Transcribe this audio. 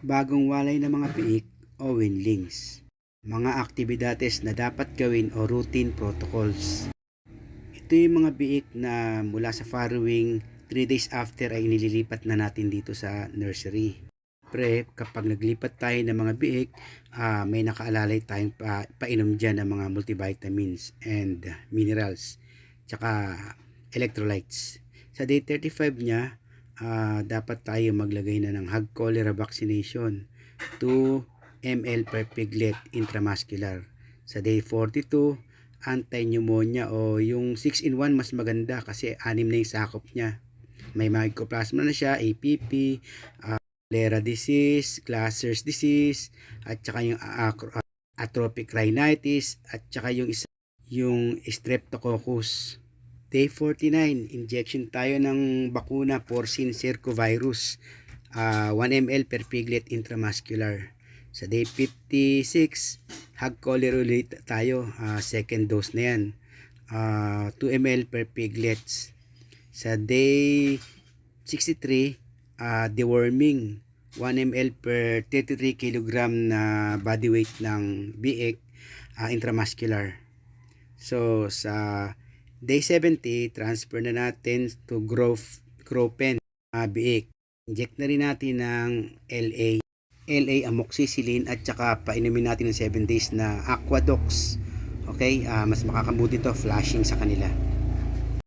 bagong walay ng mga piik o winlings, mga aktibidades na dapat gawin o routine protocols. Ito yung mga biik na mula sa farrowing 3 days after ay nililipat na natin dito sa nursery. Pre, kapag naglipat tayo ng mga biik, ah, may nakaalalay tayong pa, painom dyan ng mga multivitamins and minerals, tsaka electrolytes. Sa day 35 niya, ah, dapat tayo maglagay na ng hog cholera vaccination 2 ml per piglet intramuscular. Sa day 42, anti-pneumonia o yung 6-in-1 mas maganda kasi anim na yung sakop niya. May mycoplasma na siya, APP, uh, cholera disease, Glasser's disease, at saka yung acro- atrophic rhinitis, at saka yung isa, yung streptococcus. Day 49, injection tayo ng bakuna porcine circovirus, uh, 1 ml per piglet intramuscular. Sa day 56, hog cholera ulit tayo, ah, second dose na yan. Ah, 2 ml per piglets. Sa day 63, ah, deworming, 1 ml per 33 kg na body weight ng biik ah, intramuscular. So, sa day 70, transfer na natin to growth, grow pen, ah, biik. Inject na rin natin ng LA LA amoxicillin at saka painumin natin ng 7 days na Aquadox. Okay, ah, mas makakabuti to flashing sa kanila.